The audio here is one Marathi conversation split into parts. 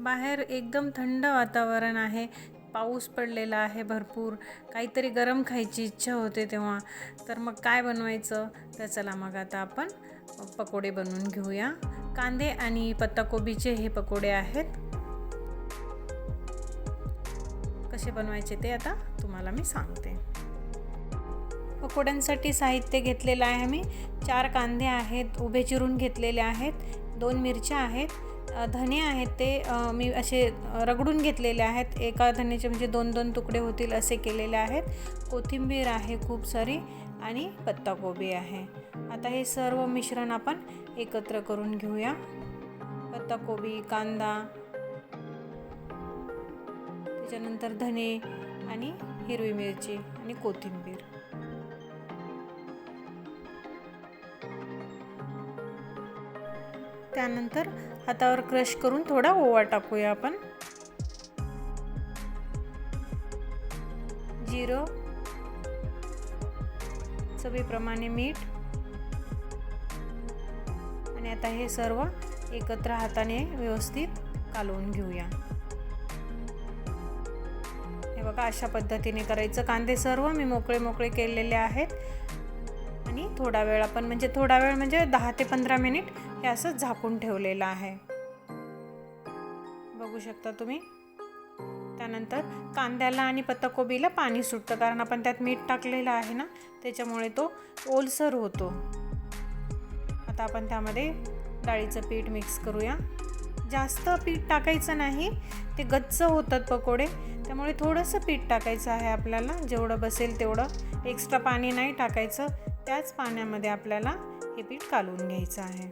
बाहेर एकदम थंड वातावरण आहे. पाऊस पडलेला आहे भरपूर. काहीतरी गरम खायची इच्छा होते तेव्हा. तर मग काय बनवायचं? तर चला मग आता आपण पकोडे बनवून घेऊया. कांदे आणि पत्ताकोबीचे हे पकोडे आहेत. कसे बनवायचे ते आता तुम्हाला मी सांगते. पकोड्यांसाठी साहित्य घेतलेलं आहे मी चार कांदे आहेत उभे चिरून घेतलेले आहेत. दोन मिरच्या आहेत. धने आहेत ते मी असे रगडून घेतलेले आहेत. एका धनेचे म्हणजे दोन दोन तुकडे होतील असे केलेले आहेत. कोथिंबीर आहे खूप सारी आणि पत्ताकोबी आहे. आता हे सर्व मिश्रण आपण एकत्र करून घेऊया. पत्ताकोबी कांदा त्याच्यानंतर धने आणि हिरवी मिरची आणि कोथिंबीर. त्यानंतर हातावर क्रश करून थोडा ओवा टाकूया आपण. जिरं चवीप्रमाणे मीठ आणि आता हे सर्व एकत्र हाताने व्यवस्थित कालवून घेऊया. हे बघा अशा पद्धतीने करायचं. कांदे सर्व मी मोकळे मोकळे केलेले आहेत. आणि थोडा वेळ आपण म्हणजे थोडा वेळ म्हणजे दहा ते पंधरा मिनिट हे असं झाकून ठेवलेलं आहे. बघू शकता तुम्ही. त्यानंतर कांद्याला आणि पत्ताकोबीला पाणी सुटतं कारण आपण त्यात मीठ टाकलेलं आहे ना त्याच्यामुळे तो ओलसर होतो. आता आपण त्यामध्ये डाळीचं पीठ मिक्स करूया. जास्त पीठ टाकायचं नाही ते गच्च होतात पकोडे त्यामुळे थोडंसं पीठ टाकायचं आहे आपल्याला. जेवढं बसेल तेवढं. एक्स्ट्रा पाणी नाही टाकायचं. त्याच पाण्यामध्ये आपल्याला हे पीठ कालवून घ्यायचं आहे.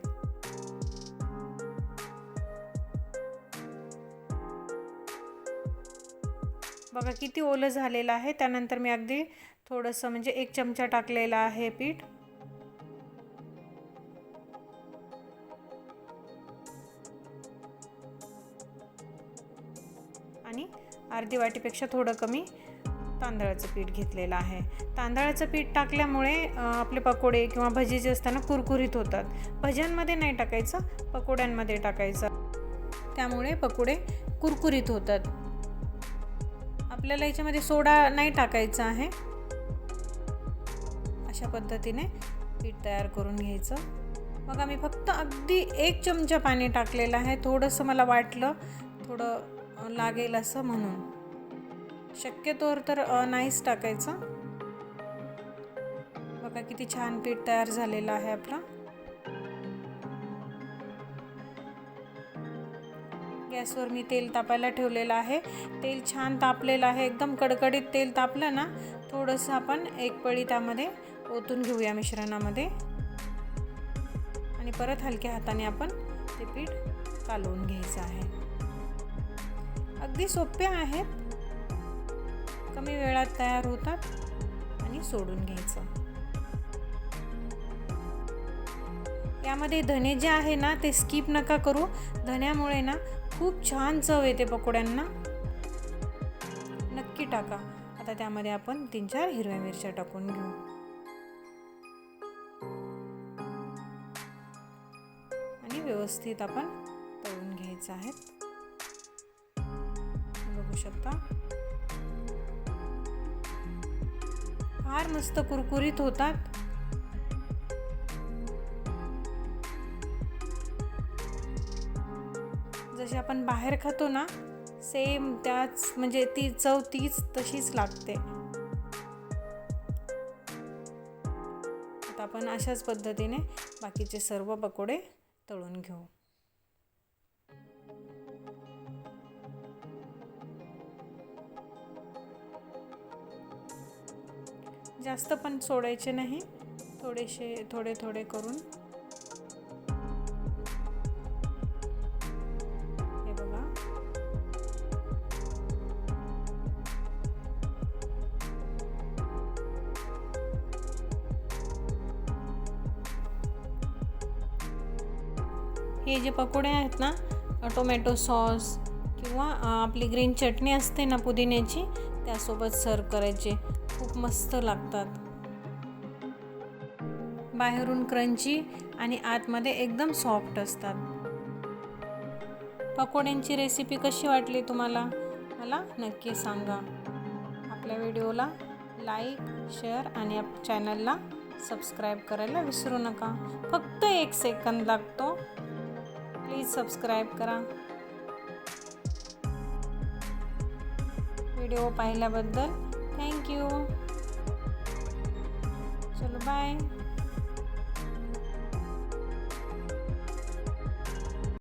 बघा किती ओलं झालेलं आहे. त्यानंतर मी अगदी थोडंसं म्हणजे एक चमचा टाकलेला आहे पीठ. आणि अर्धी वाटीपेक्षा थोडं कमी तांदळाचं पीठ घेतलेलं आहे. तांदळाचं पीठ टाकल्यामुळे आपले पकोडे किंवा भजी जे असताना कुरकुरीत होतात. भज्यांमध्ये नाही टाकायचं पकोड्यांमध्ये टाकायचं. त्यामुळे पकोडे कुरकुरीत होतात. आपल्याला याच्यामध्ये सोडा नाही टाकायचा आहे. अशा पद्धतीने पीठ तयार करून घ्यायचं. मग आम्ही फक्त अगदी एक चमचा पाणी टाकलेलं आहे. थोडंसं मला वाटलं थोडं लागेल असं म्हणून. शक्यतोवर तर नाहीच टाकायचं. बघा किती छान पीठ तयार झालेलं आहे आपलं. गॅसवर मी तेल तापायला ठेवलेलं आहे. तेल छान तापलेलं आहे. एकदम कडकडीत तेल तापलं ना थोडंसं आपण एक पळी त्यामध्ये ओतून घेऊया मिश्रणामध्ये. आणि परत हलक्या हाताने आपण ते पीठ कालवून घ्यायचं आहे. अगदी सोपे आहेत. कमी वेळात तयार होतात आणि सोडून घ्यायचं. यामध्ये धने जे आहे ना ते स्किप नका करू. धन्यामुळे ना खूप छान चव येते पकोड्यांना. नक्की टाका. आता त्यामध्ये आपण तीन चार हिरव्या मिरच्या टाकून घेऊ. आणि व्यवस्थित आपण तळून घ्यायचं आहे. बघू शकता. फार मस्त कुरकुरीत होतात. जसे आपण बाहेर खातो ना सेम त्याच म्हणजे ती चव तीच तशीच लागते. आता आपण अशाच पद्धतीने बाकीचे सर्व पकोडे तळून घेऊ. जास्त पण सोडायचे नाही. थोडेसे थोडे थोडे करून. हे बघा. हे जे पकोडे आहेत ना टोमॅटो सॉस किंवा आपली ग्रीन चटणी असते ना पुदिन्याची त्यासोबत सर्व करायचे. खूप मस्त लागतात. बाहेरून क्रंची आणि आतमध्ये एकदम सॉफ्ट असतात. पकोड्यांची रेसिपी कशी वाटली तुम्हाला? मला नक्की सांगा. आपल्या व्हिडिओला लाईक शेअर आणि आप चॅनलला सबस्क्राईब करायला विसरू नका. फक्त एक सेकंद लागतो. प्लीज सबस्क्राईब करा. व्हिडिओ पाहिल्याबद्दल थँक्यू चलो बाय